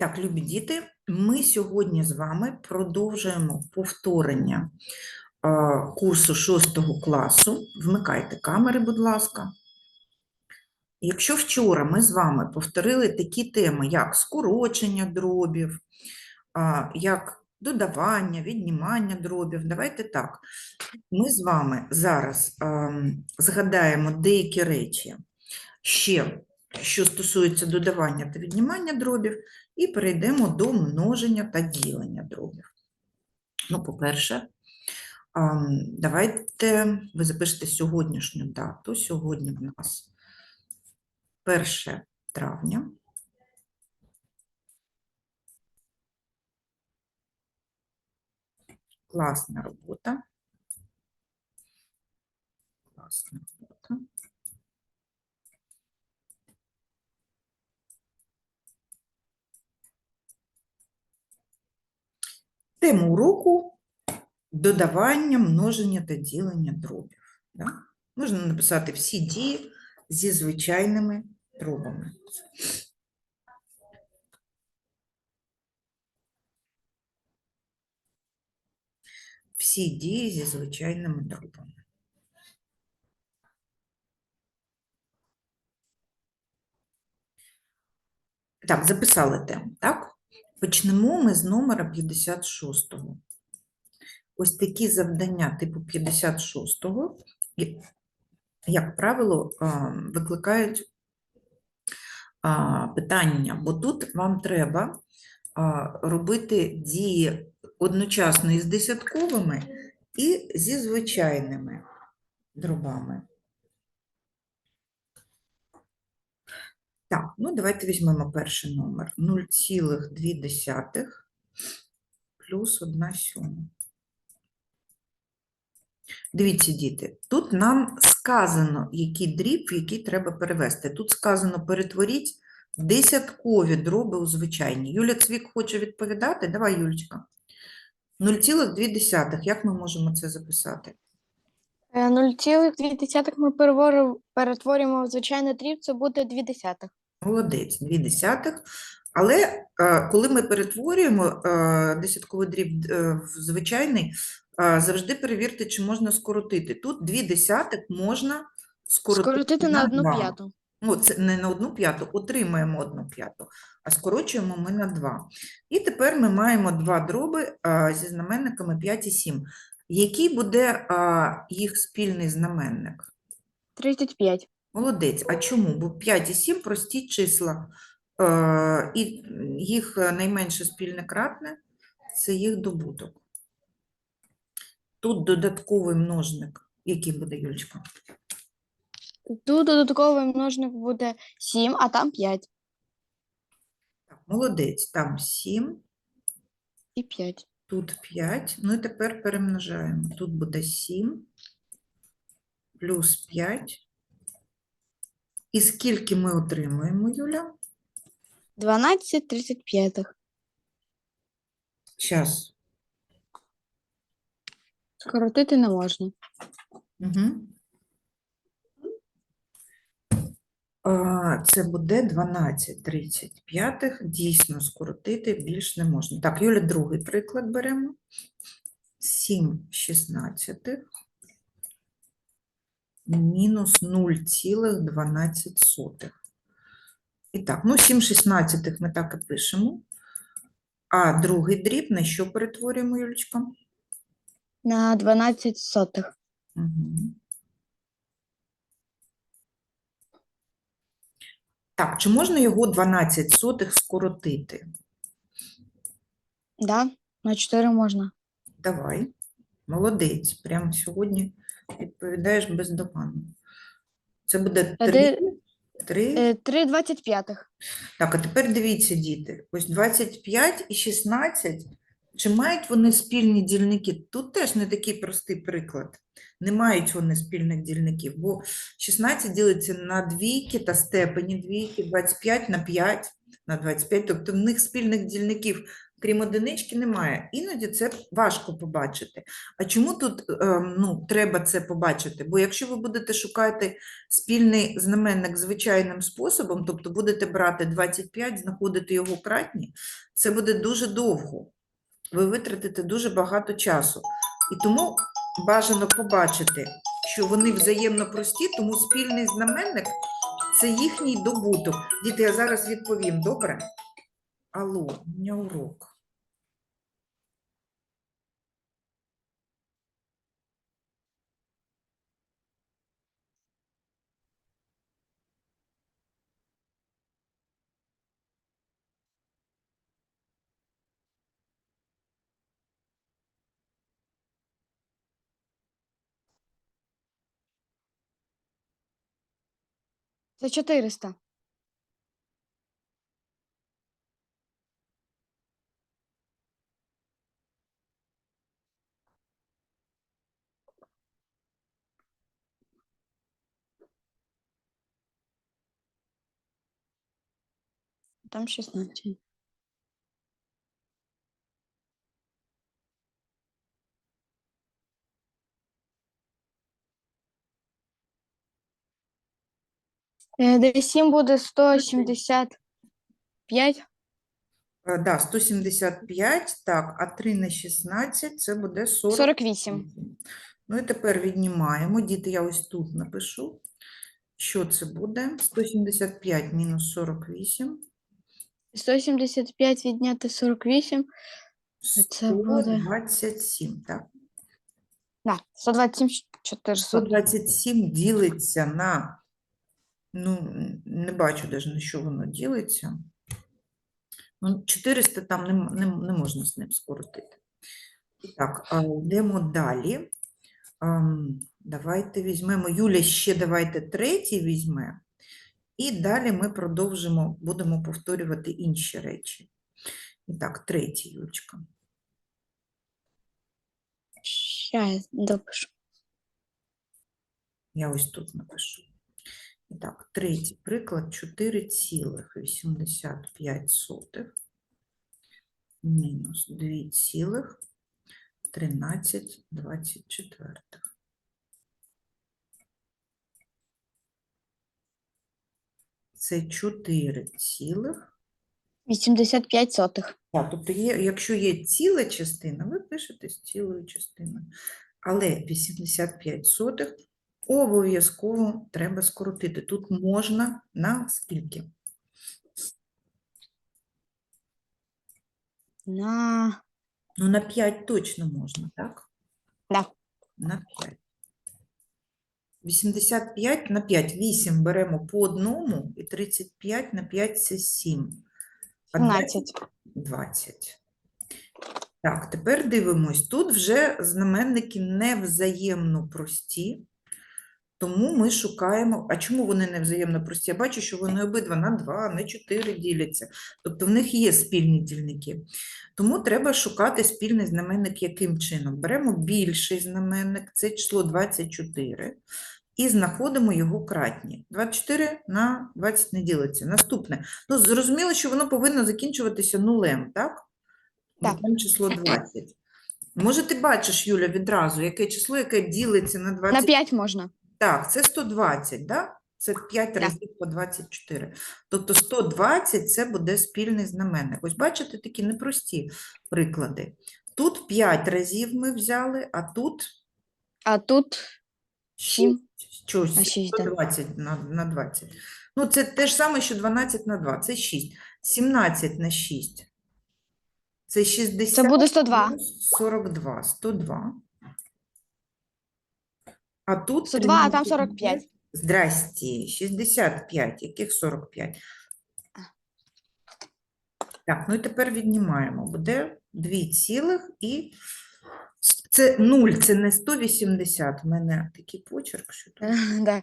Так, любі діти, ми сьогодні з вами продовжуємо повторення курсу 6 класу. Вмикайте камери, будь ласка. Якщо вчора ми з вами повторили такі теми, як скорочення дробів, як додавання, віднімання дробів, давайте так. Ми з вами зараз ем, згадаємо деякі речі ще, що стосується додавання та віднімання дробів, і перейдемо до множення та ділення дробів. Ну, по-перше, давайте ви запишете сьогоднішню дату. Сьогодні в нас 1 травня. Класна робота. Класна робота. Тема уроку додавання, множення та ділення дробів. Да? Можна написати всі дії зі звичайними дробами. Всі дії зі звичайними дробами. Так, записали тему, так? Почнемо ми з номера 56. Ось такі завдання типу 56, і, як правило, викликають питання, бо тут вам треба робити дії одночасно із десятковими і зі звичайними дробами. Так, ну давайте візьмемо перший номер. 0,2 плюс 1 сьома. Дивіться, діти, тут нам сказано, який дріб, який треба перевести. Тут сказано перетворіть десяткові дроби у звичайні. Юля Цвік хоче відповідати? Давай, Юлечка. 0,2. Як ми можемо це записати? Е, 0,2 ми переворимо- перетворюємо в звичайний дріб, це буде 2 десятих. Молодець, 2 десятих. Але е, коли ми перетворюємо е, десятковий дріб е, в звичайний, завжди перевірте, чи можна скоротити. Тут 2 десятих можна скоротити, Скоротити на одну два. п'яту. Ну, це не на одну п'яту, отримаємо одну п'яту, а скорочуємо ми на 2. І тепер ми маємо два дроби зі знаменниками 5 і 7. Який буде їх спільний знаменник? 35. Молодець. А чому? Бо 5 і 7 прості числа. Е, і їх найменше спільне кратне – це їх добуток. Тут додатковий множник. Який буде, Юлечка? Тут додатковий множник буде 7, а там 5 Так, молодець. Там 7, і 5. тут 5. Ну і тепер перемножаємо. Тут буде 7 плюс 5. І скільки ми отримуємо, Юля? 12 35. Час. Скоротити не можна. Угу. Це буде 12 35. Дійсно, скоротити більш не можна. Так, Юля, другий приклад беремо. 7 16 мінус 0,12. І так, ну 7 16 ми так і пишемо. А другий дріб на що перетворюємо, Юлечка? На 12 сотих. Мгм. Так, чи можна його 12 сотих скоротити? Да? На 4 можна. Давай. Молодець. Прямо сьогодні відповідаєш бездоганно. Це буде А 3. де- 3. Е, 3 25. Так, а тепер дивіться, діти. Ось 25 і 16. Чи мають вони спільні дільники? Тут теж не такий простий приклад. Не мають вони спільних дільників, бо 16 ділиться на двійки та степені двійки, 25 на 5 на 25, тобто в них спільних дільників, крім одинички, немає. Іноді це важко побачити. А чому тут ем, ну, треба це побачити? Бо якщо ви будете шукати спільний знаменник звичайним способом, тобто будете брати 25, знаходити його кратні, це буде дуже довго. Ви витратите дуже багато часу. І тому бажано побачити, що вони взаємно прості, тому спільний знаменник це їхній добуток. Діти, я зараз відповім, добре? Алло, у мене урок. Це 400. Там 16. 7 буде 175. Е, Да, 175, так, а 3 на 16 це буде 40. 48. Ну і тепер віднімаємо. Діти, я ось тут напишу. Що це буде? 175 мінус 48. 175 відняти 48. Це буде- 127, так? Да, 127 400. 127 ділиться на, ну, не бачу навіть, на що воно ділиться. Ну, 400 там не, не, не можна з ним скоротити. І Так, йдемо далі. Давайте візьмемо, Юля, ще давайте третій візьме. І далі ми продовжимо, будемо повторювати інші речі. І так, третій, Юлечка. Щас допишу. Я ось тут напишу. І так, третій приклад 4,85 мінус 2,1324. Це 4 цілих. 85 сотих. Так, тобто є, якщо є ціла частина, ви пишете з цілою частиною. Але 85 сотих обов'язково треба скоротити. Тут можна на скільки? На... Ну, на 5 точно можна, так? Да. На 5. 85 на 5. 8 беремо по одному, і 35 на 5 – це 7. А 17. 20. Так, тепер дивимось. Тут вже знаменники не взаємно прості, тому ми шукаємо. А чому вони не взаємно прості? Я бачу, що вони обидва на 2, на 4 діляться. Тобто в них є спільні дільники. Тому треба шукати спільний знаменник яким чином? Беремо більший знаменник, це число 24, і знаходимо його кратні. 24 на 20 не ділиться. Наступне. Ну, зрозуміло, що воно повинно закінчуватися нулем, так? Так. Нулем число 20. Може, ти бачиш, Юля, відразу, яке число, яке ділиться на 20? На 5 можна. Так, це 120, да? Це 5 Так. разів по 24. Тобто 120 це буде спільний знаменник. Ось бачите, такі непрості приклади. Тут 5 разів ми взяли, а тут А тут 6. Щось, На шість, да. 120 на, на 20. Ну, це те ж саме, що 12 на 2, це 6. 17 на 6. Це 60 це буде 102. плюс 42, 102. А тут 102, а там 13 45. Здрасті, 65, яких 45? Так, ну і тепер віднімаємо. Буде 2 цілих і це 0, це не 180. У мене такий почерк, що тут Да.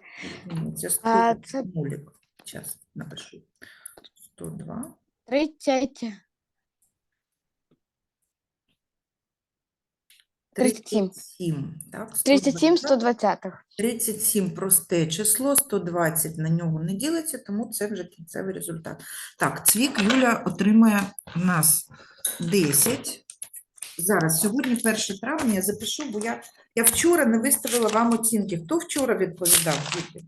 це 100 А, це- нулік. Зараз напишу. 102. 30. 37. 37, так? 37 120. 120. 37 просте число, 120 на нього не ділиться, тому це вже кінцевий результат. Так, Цвік Юля отримує у нас 10. Зараз, сьогодні 1 травня, я запишу, бо я, я вчора не виставила вам оцінки. Хто вчора відповідав? діти?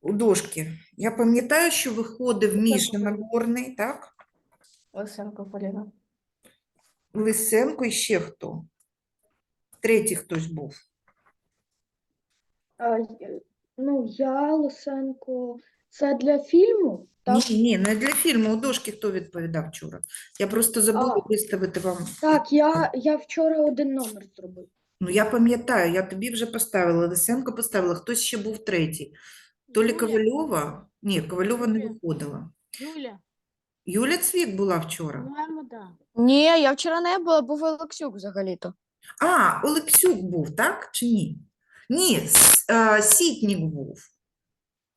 У дошки. Я пам'ятаю, що виходив Міша Нагорний, так? Лисенко Поліна. Лисенко і ще хто? Третій хтось був. А, ну, я Лисенко. Це для фільму? Так, Ні, ні, не для фільму. У дошки хто відповідав вчора? Я просто забула А. виставити вам. так я, я вчора один номер зробив. Ну, я пам'ятаю, я тобі вже поставила, Лисенко поставила, хтось ще був третій. То лі Юля, Ковальова? Ні, Ковальова не Юля. виходила. Юля, Юля Цвік була вчора. по-моєму, да. Ні, я вчора не була, був Олексюк взагалі-то. А, Олексюк був, так чи ні? Ні, С- а, Сітнік був.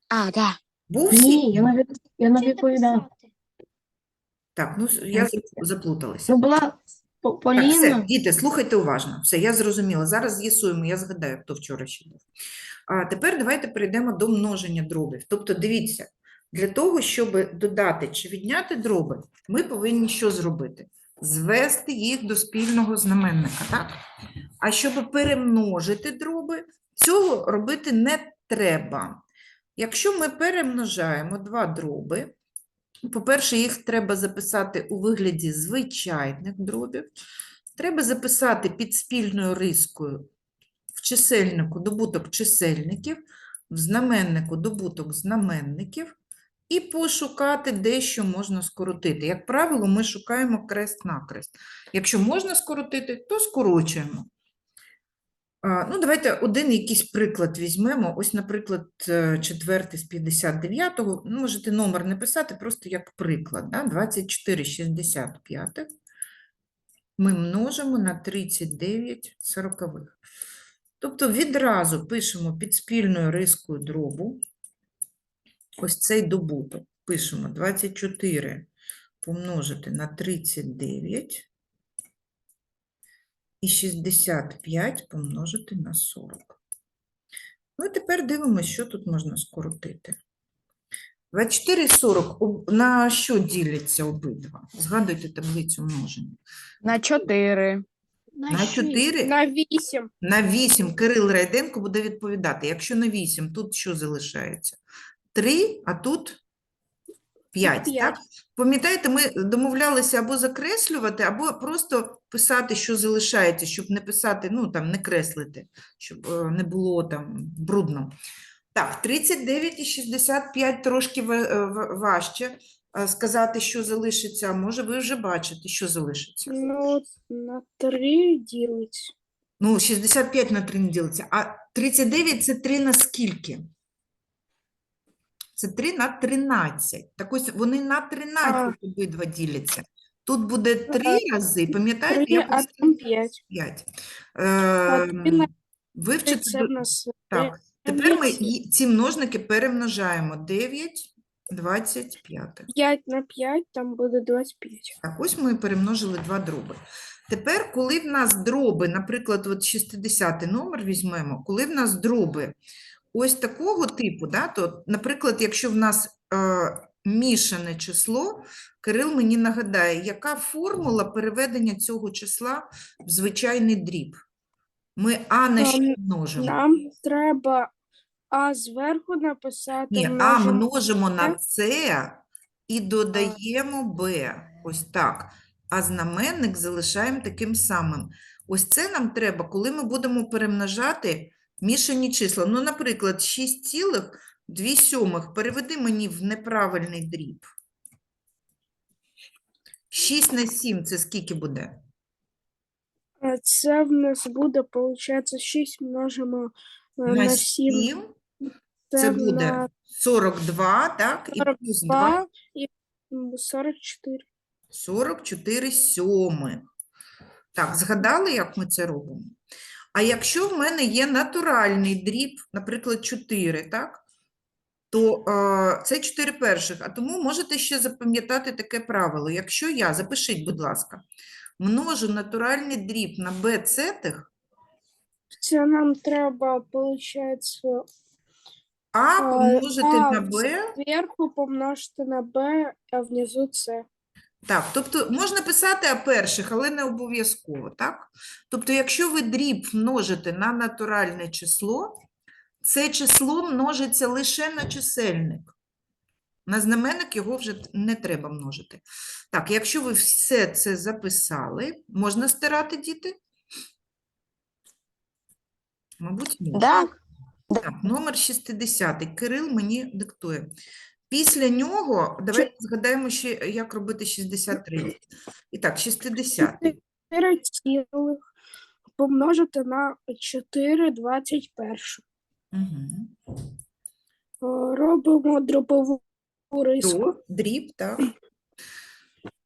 А, так. Був Ні, я не, від- я не відповідав. Так, ну с- я зап- заплуталася. Ну, була По- Так, все, Поліна. діти, слухайте уважно. Все, я зрозуміла. Зараз з'ясуємо, я згадаю, хто вчора ще був. А тепер давайте перейдемо до множення дробів. Тобто, дивіться, для того, щоб додати чи відняти дроби, ми повинні що зробити? Звести їх до спільного знаменника, так? А щоб перемножити дроби, цього робити не треба. Якщо ми перемножаємо два дроби, по-перше, їх треба записати у вигляді звичайних дробів. Треба записати під спільною рискою в чисельнику добуток чисельників, в знаменнику добуток знаменників і пошукати де що можна скоротити. Як правило, ми шукаємо крест-накрест. Якщо можна скоротити, то скорочуємо. Ну, давайте один якийсь приклад візьмемо. Ось, наприклад, е, четвертий з 59-го. Ну, можете номер не писати, просто як приклад. Да? 24 65 ми множимо на 39 сорокових. Тобто відразу пишемо під спільною рискою дробу ось цей добуток. Пишемо 24 помножити на 39 і 65 помножити на 40. Ну і тепер дивимося, що тут можна скоротити. 24 і 40 на що діляться обидва? Згадуйте таблицю множення. На 4. На 4? На 8. На 8 Кирил Райденко буде відповідати. Якщо на 8, тут що залишається? 3, а тут 5, так? П'ять. Пам'ятаєте, ми домовлялися або закреслювати, або просто писати, що залишається, щоб не писати, ну, там, не креслити, щоб е, не було там брудно. Так, 39 і 65 трошки ва- е, ва- важче е, сказати, що залишиться. а Може, ви вже бачите, що залишиться. Ну, на 3 ділить. Ну, 65 на 3 не ділиться. А 39 – це 3 на скільки? Це 3 на 13. Так ось вони на 13 обидва діляться. Тут буде 3 рази, пам'ятаєте, 3, як а 5. 5. А 3 на Вивчити Так, тепер ми ці множники перемножаємо. 9, 25. 5 на 5, там буде 25. Так, ось ми перемножили два дроби. Тепер, коли в нас дроби, наприклад, от 60 номер візьмемо, коли в нас дроби ось такого типу, да, то, наприклад, якщо в нас е, мішане число, Кирил мені нагадає, яка формула переведення цього числа в звичайний дріб? Ми А на що множимо? Нам треба А зверху написати. Ні, А множимо. множимо на С і додаємо Б. Ось так. А знаменник залишаємо таким самим. Ось це нам треба, коли ми будемо перемножати мішані числа. Ну, наприклад, 6,2 сьомих переведи мені в неправильний дріб. 6 на 7 – це скільки буде? А Це в нас буде, виходить, 6 множимо е, На на 7. 7 це буде нас 42, так? І плюс 2 2 і м, 44. 44 сьомих. Так, згадали, як ми це робимо? А якщо в мене є натуральний дріб, наприклад, 4, так? То е, це 4 перших. А тому можете ще запам'ятати таке правило. Якщо я, запишіть, будь ласка, множу натуральний дріб на b цетих, Це нам треба, виходить, а А, помножити а, на b. зверху помножити на b, а внизу c. Так, тобто можна писати а перших, але не обов'язково, так? Тобто, якщо ви дріб множите на натуральне число, це число множиться лише на чисельник. На знаменник його вже не треба множити. Так, якщо ви все це записали, можна стирати, діти? Мабуть, можна. Так. Так, номер 60. Кирил мені диктує. Після нього давайте згадаємо ще, як робити 63. І так, 60. 4 цілих помножити на 4 21. Угу. Робимо дробову риску. Дроб, дріб, так.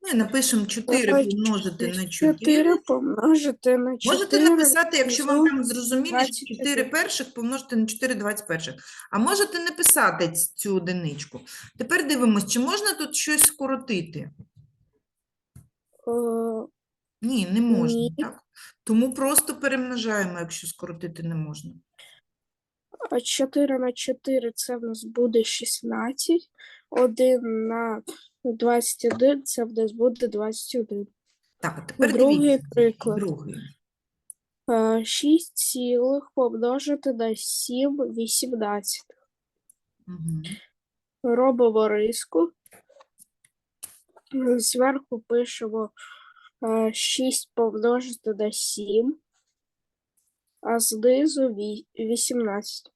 Ну і напишемо 4 Ой, помножити на 4. 4 помножити на 4. Можете написати, якщо вам там зрозуміло, 4 перших помножити на 4 21. А можете не писати ць- цю одиничку. Тепер дивимось, чи можна тут щось скоротити? Е, Ні, не можна, Ні. так? Тому просто перемножаємо, якщо скоротити не можна. А 4 на 4 це в нас буде 16. 1 на 21 це в нас буде 21. Так, тепер Другий дивіться. приклад. Другий. 6 цілих помножити на 7 18. Угу. Робимо риску. Зверху пишемо 6 помножити на 7, а знизу 18.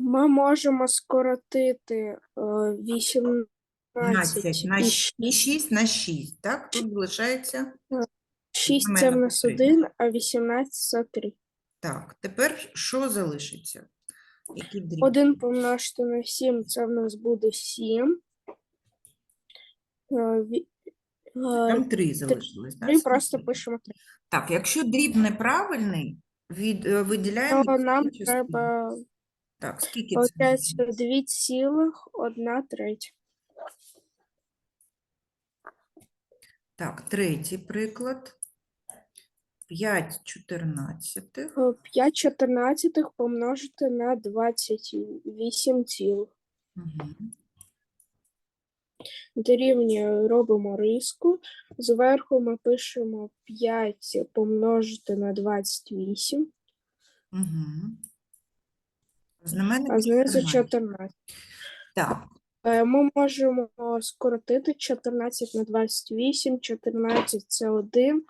Ми можемо скоротити е, 18 на і 6, 6. 6 на 6, так? Тут залишається. 6 це в нас три. 1, а 18 це 3. Так, тепер що залишиться? Який дріб? 1 помножити на 7 це в нас буде 7. Е, е, Там 3 залишилось, так? Ми просто пишемо 3. Так, якщо дріб неправильний, від, е, виділяємо То нам треба, Так, скільки це? получається, буде? 2 цілих 1 треть. Так, третій приклад. 5 чотирнадцятих. 5 чотирнадцятих помножити на 28 цілих. Угу. Дорівнює робимо риску. Зверху ми пишемо 5 помножити на 28, Угу. Знаменник а знизу 14. 14. Так, Е, Ми можемо скоротити 14 на 28, 14 це 1,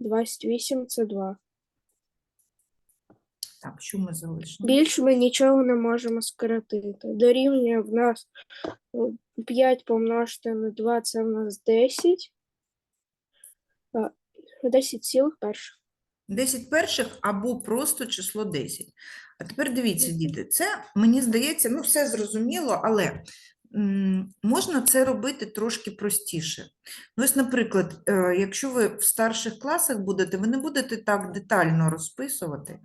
28 це 2. так, що ми залишимо? Більше ми нічого не можемо скоротити. Дорівнює в нас 5 помножити на 2 це в нас 10. Е, 10 цілих перших. 10 перших або просто число 10. А тепер дивіться, діти, це, мені здається, ну все зрозуміло, але можна це робити трошки простіше. Ну, ось, наприклад, е, якщо ви в старших класах будете, ви не будете так детально розписувати.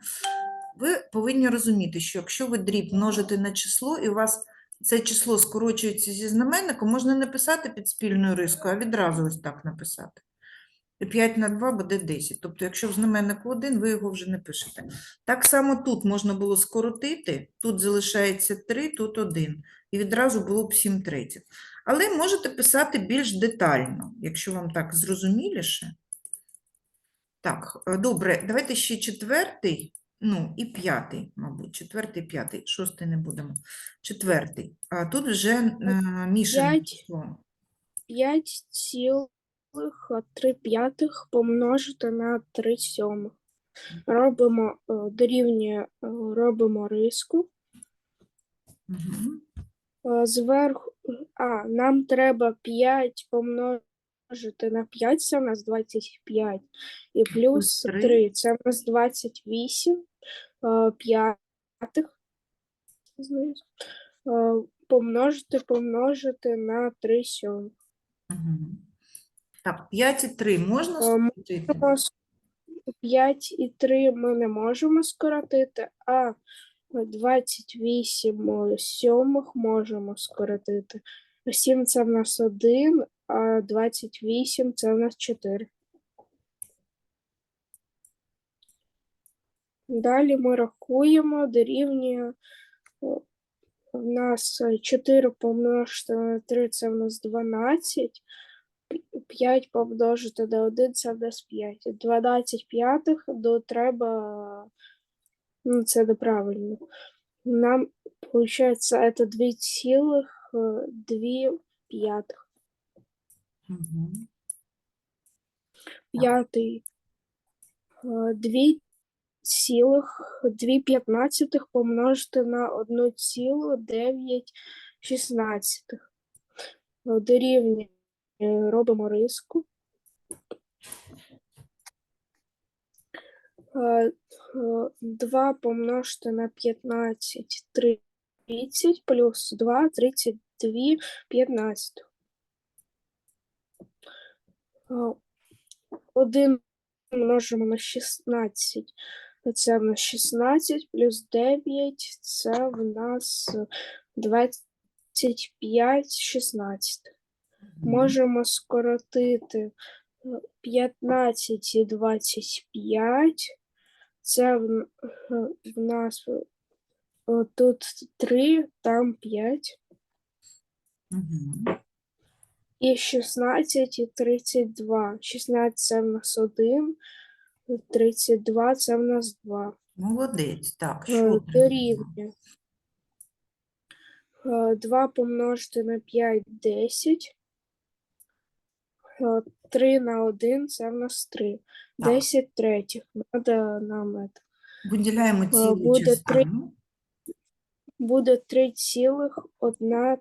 Ви повинні розуміти, що якщо ви дріб множите на число, і у вас це число скорочується зі знаменником, можна не писати під спільною рискою, а відразу ось так написати. І 5 на 2 буде 10. Тобто, якщо в знаменнику 1, ви його вже не пишете. Так само тут можна було скоротити, тут залишається 3, тут 1. І відразу було б 7 третіх. Але можете писати більш детально, якщо вам так зрозуміліше. Так, е, добре, давайте ще четвертий, ну і п'ятий, мабуть, четвертий, п'ятий, шостий не будемо. Четвертий. А тут вже мішане число. 5 цілих 3 п'ятих помножити на 3 сьомих. Робимо е, дорівнює, е, робимо риску. Е, Зверху, а, нам треба 5 помножити на 5, це в нас 25. І плюс три. 3, це в нас 28 е, п'ятих. Помножити, помножити на 3 сьомих. Мгм. Так, 5 і 3 можна Е, скоротити? 5 і 3 ми не можемо скоротити, а 28 сьомих можемо скоротити. 7 це в нас 1, а 28 це в нас 4. Далі ми рахуємо, дорівнює о, в нас е, 4 помножити на 3 це в нас 12. 5 помножити на 1 це в нас 5. 12 п'ятих до треба, ну це неправильно. Нам виходить це 2,2 п'ятих. П'ятий. е, Дві цілих дві п'ятнадцятих помножити на одну цілу дев'ять шістнадцятих. Е, Дорівнює. Е, Робимо риску. Е, е, Два помножити на 15 30 плюс 2 32 15. Е, Один множимо на 16. Це в нас 16 плюс 9, це в нас 25 16. Можемо скоротити е, 15 і 25. Це в, е, в нас е, тут 3, там 5. Мгм. І 16 і 32. 16 це в нас 1, 32 це в нас 2. Молодець. Так, Е, що? Дорівнює. 2 помножити на 5 – 10. 3 на 1 – це в нас 3. Так. 10 третіх. Надо нам это. Виділяємо цілу буде три- частину. Буде 3,1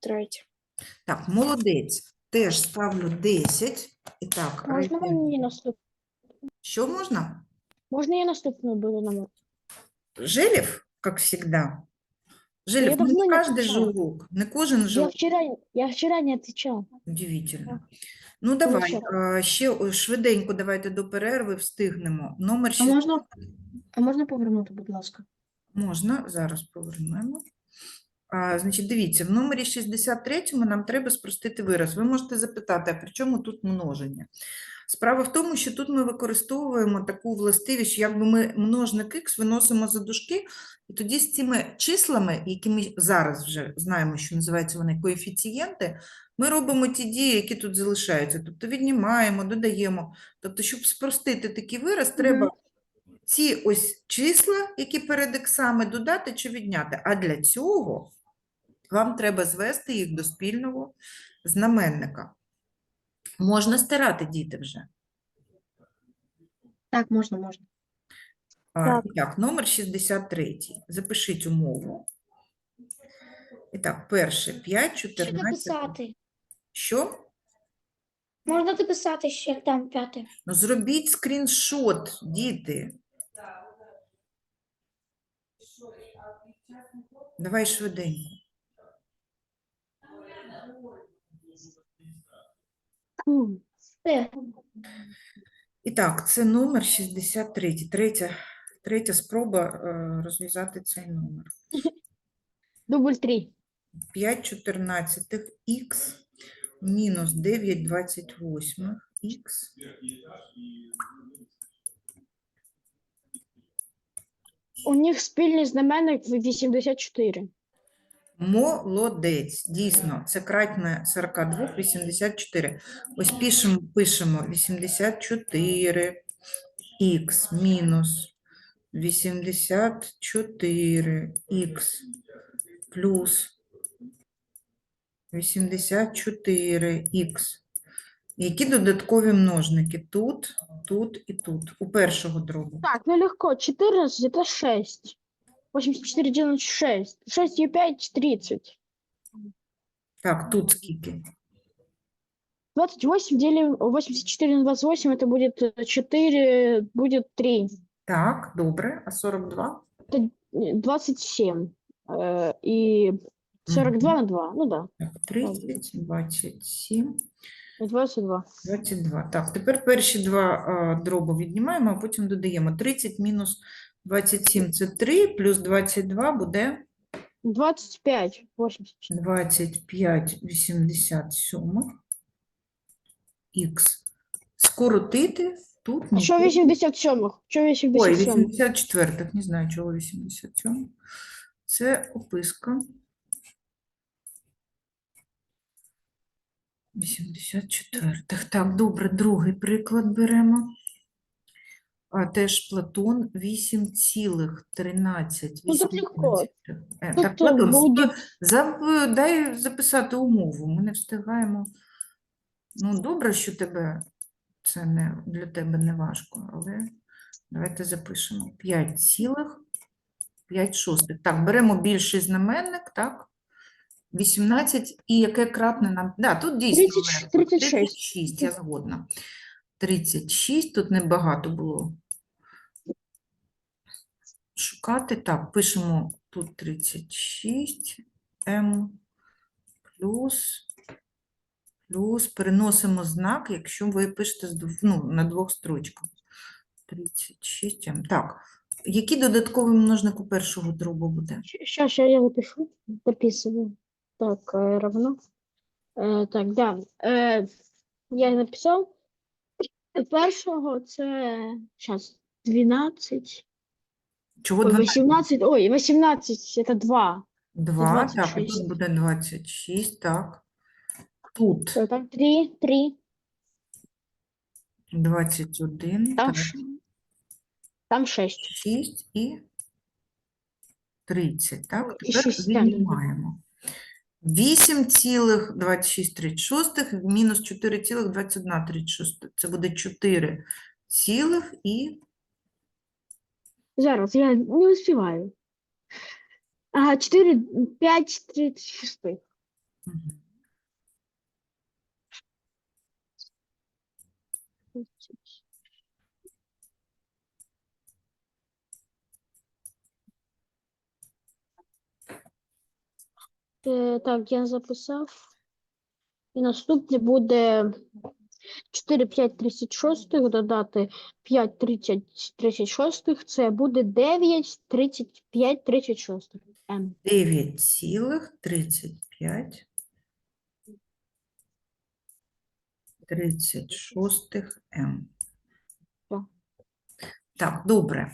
третя. Так, молодець. Теж ставлю 10. І так, Можна Артем, мені наступ... що можна? Можна я наступну беру номер? Желев, как всегда. Я ну не давно не каждый отвечала. же урок, не кожен же Я вчера, я вчера не отвечал. Удивительно. Ну, давай, ще а, ще о, швиденько давайте до перерви встигнемо. Номер А 6 можна, а можна повернути, будь ласка? можна, зараз повернемо. А, значить, дивіться, в номері 63 нам треба спростити вираз. Ви можете запитати, а при чому тут множення? Справа в тому, що тут ми використовуємо таку властивість, якби ми множник х виносимо за дужки, і тоді з цими числами, які ми зараз вже знаємо, що називаються вони коефіцієнти, ми робимо ті дії, які тут залишаються. Тобто віднімаємо, додаємо. Тобто, щоб спростити такий вираз, треба ці ось числа, які перед іксами, додати чи відняти. А для цього вам треба звести їх до спільного знаменника. Можна стирати діти вже. Так, можна, можна. Так. Так, номер 63. Запишіть умову. І так, перше 5, Ще 14. дописати. Що? Можна дописати ще там п'яте. Ну, зробіть скріншот, діти. Давай швиденько. І так, це номер 63. Третя, третя спроба е, розв'язати цей номер. Дубль три. 5 14 х мінус 9 28 х У них спільний знаменник в 84. Молодець, дійсно, це кратне 42, 84. Ось пишемо, пишемо 84 х мінус 84 х плюс 84 х. Які додаткові множники? Тут, тут і тут. У першого дробу. Так, ну легко. 14 это 6. 84 делать 6. 6 и 5 – 30. Так, тут скільки? 28 делим 84 на 28, это будет э, 4, будет 3. Так, добре. А 42? Это э, 27. Э, И 42 на 2. Ну да, Так, 30, 27, и 22. 22. Так, тепер перші два а, дроби віднімаємо, а потім додаємо. 30 мінус 27 – це 3, плюс 22 буде 25, 80. 25 87 х. Скоротити тут А що нічого. 87? Що Ой, 87? 84, не знаю, чого 87. Це описка. 84. Так, добре, другий приклад беремо. А теж Платон 8,13. Ну, тут легко. Е, Тут Так, Платон, буде- зап- дай записати умову. Ми не встигаємо. Ну, добре, що тебе це не для тебе не важко, але давайте запишемо 5,5 шостих. Так, беремо більший знаменник, так? 18 і яке кратне нам. Да, тут дійсно 30 легко. 36. 36, я згодна. 36, тут небагато було шукати. Так, пишемо тут 36 М плюс, плюс, переносимо знак, якщо ви пишете з дв- ну, на двох строчках. 36 М. Так, який додатковий множник у першого дробу буде? Сейчас, сейчас я напишу, записываю. Так, э, равно. Э, так, да. Э, я написав. Першого це зараз 12. Чого 12? 18. Ой, 18 це 2. 2, так, і 26. тут буде 26, так. Тут Так, 3, 3. 21, Там, так, ш- там 6. 6 і 30, так? І Тепер шість, так, віднімаємо. 8,26 мінус 4,2136. Це буде 4 цілих і Зараз, я не успіваю. Ага, 4, 5, 36. Мгм. Е, Так, я записав. І наступне буде 4, 5, 36 додати 5, 30, 36, це буде 9, 35, 36. М. 9,35 36 М. Так. Добре.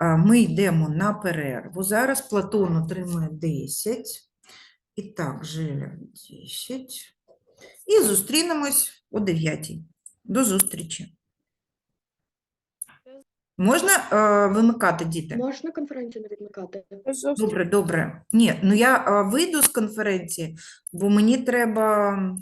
Ми йдемо на перерву. Зараз Платон отримує 10. І так, Жиля 10. І зустрінемось о 9. До зустрічі. Можна е, вимикати, діти? Можна конференцію не відмикати? Добре, добре. Ні, ну я е, вийду з конференції, бо мені треба